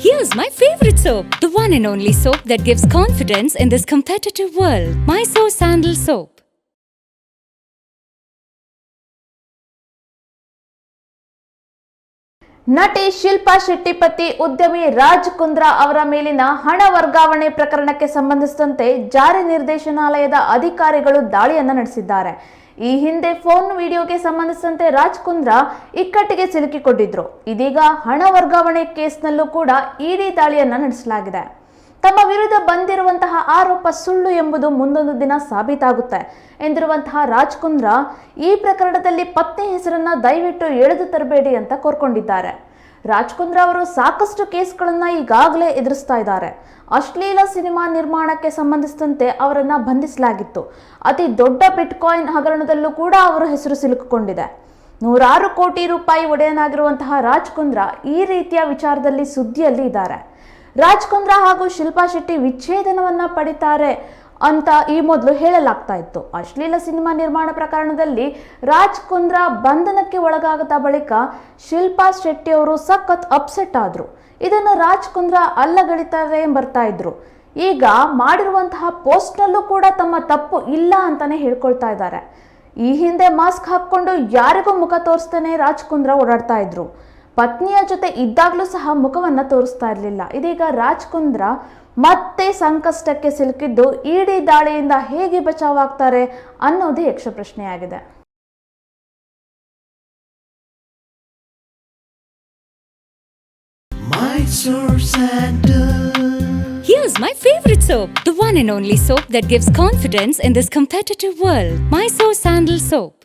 Here's my favorite soap, the one and only soap that gives confidence in this competitive world. Mysore Sandal Soap. ನಟಿ ಶಿಲ್ಪಾ ಶೆಟ್ಟಿಪತಿ ಉದ್ಯಮಿ ರಾಜ್ ಕುಂದ್ರಾ ಅವರ ಮೇಲಿನ ಹಣ ವರ್ಗಾವಣೆ ಪ್ರಕರಣಕ್ಕೆ ಸಂಬಂಧಿಸಿದಂತೆ ಜಾರಿ ನಿರ್ದೇಶನಾಲಯದ ಅಧಿಕಾರಿಗಳು ದಾಳಿಯನ್ನ ನಡೆಸಿದ್ದಾರೆ. ಈ ಹಿಂದೆ ಫೋನ್ ವಿಡಿಯೋಗೆ ಸಂಬಂಧಿಸಿದಂತೆ ರಾಜ್ ಕುಂದ್ರಾ ಇಕ್ಕಟ್ಟಿಗೆ ಸಿಲುಕಿಕೊಂಡಿದ್ರು. ಇದೀಗ ಹಣ ವರ್ಗಾವಣೆ ಕೇಸ್ನಲ್ಲೂ ಕೂಡ ಇಡಿ ದಾಳಿಯನ್ನ ನಡೆಸಲಾಗಿದೆ. ತಮ್ಮ ವಿರುದ್ಧ ಬಂದಿರುವಂತಹ ಆರೋಪ ಸುಳ್ಳು ಎಂಬುದು ಮುಂದೊಂದು ದಿನ ಸಾಬೀತಾಗುತ್ತೆ ಎಂದಿರುವಂತಹ ರಾಜ್ ಕುಂದ್ರಾ ಈ ಪ್ರಕರಣದಲ್ಲಿ ಪತ್ನಿ ಹೆಸರನ್ನ ದಯವಿಟ್ಟು ಎಳೆದು ತರಬೇಡಿ ಅಂತ ಕೋರ್ಕೊಂಡಿದ್ದಾರೆ. ರಾಜ್ ಕುಂದ್ರಾ ಅವರು ಸಾಕಷ್ಟು ಕೇಸ್ಗಳನ್ನು ಈಗಾಗಲೇ ಎದುರಿಸ್ತಾ ಇದ್ದಾರೆ. ಅಶ್ಲೀಲ ಸಿನಿಮಾ ನಿರ್ಮಾಣಕ್ಕೆ ಸಂಬಂಧಿಸಿದಂತೆ ಅವರನ್ನು ಬಂಧಿಸಲಾಗಿತ್ತು. ಅತಿ ದೊಡ್ಡ ಬಿಟ್ಕಾಯಿನ್ ಹಗರಣದಲ್ಲೂ ಕೂಡ ಅವರ ಹೆಸರು ಸಿಲುಕಿಕೊಂಡಿದೆ. ನೂರಾರು ಕೋಟಿ ರೂಪಾಯಿ ಒಡೆಯನಾಗಿರುವಂತಹ ರಾಜ್ ಕುಂದ್ರಾ ಈ ರೀತಿಯ ವಿಚಾರದಲ್ಲಿ ಸುದ್ದಿಯಲ್ಲಿ ಇದ್ದಾರೆ. ರಾಜ್ ಕುಂದ್ರಾ ಹಾಗೂ ಶಿಲ್ಪಾ ಶೆಟ್ಟಿ ವಿಚ್ಛೇದನವನ್ನ ಪಡಿತಾರೆ ಅಂತ ಈ ಮೊದಲು ಹೇಳಲಾಗ್ತಾ ಇತ್ತು. ಅಶ್ಲೀಲ ಸಿನಿಮಾ ನಿರ್ಮಾಣ ಪ್ರಕರಣದಲ್ಲಿ ರಾಜ್ ಕುಂದ್ರ ಬಂಧನಕ್ಕೆ ಒಳಗಾಗದ ಬಳಿಕ ಶಿಲ್ಪಾ ಶೆಟ್ಟಿ ಅವರು ಸಖತ್ ಅಪ್ಸೆಟ್ ಆದ್ರು. ಇದನ್ನು ರಾಜ್ ಕುಂದ್ರಾ ಅಲ್ಲಗಳಿತಾರೆ ಬರ್ತಾ ಇದ್ರು. ಈಗ ಮಾಡಿರುವಂತಹ ಪೋಸ್ಟ್ನಲ್ಲೂ ಕೂಡ ತಮ್ಮ ತಪ್ಪು ಇಲ್ಲ ಅಂತಾನೆ ಹೇಳ್ಕೊಳ್ತಾ ಇದ್ದಾರೆ. ಈ ಹಿಂದೆ ಮಾಸ್ಕ್ ಹಾಕ್ಕೊಂಡು ಯಾರಿಗೂ ಮುಖ ತೋರಿಸ್ತಾನೆ ರಾಜ್ ಕುಂದ್ರ ಓಡಾಡ್ತಾ ಇದ್ರು. ಪತ್ನಿಯ ಜೊತೆ ಇದ್ದಾಗಲೂ ಸಹ ಮುಖವನ್ನ ತೋರಿಸ್ತಾ ಇರಲಿಲ್ಲ ಇದೀಗ ರಾಜ್ ಕುಂದ್ರಾ ಮತ್ತೆ ಸಂಕಷ್ಟಕ್ಕೆ ಸಿಲುಕಿದ್ದು ಇಡಿ ದಾಳಿಯಿಂದ ಹೇಗೆ ಬಚಾವಾಗ್ತಾರೆ ಅನ್ನೋದೇ ಯಕ್ಷ ಪ್ರಶ್ನೆಯಾಗಿದೆ Here's my favorite soap, the one and only soap that gives confidence in this competitive world. Mysore Sandal Soap.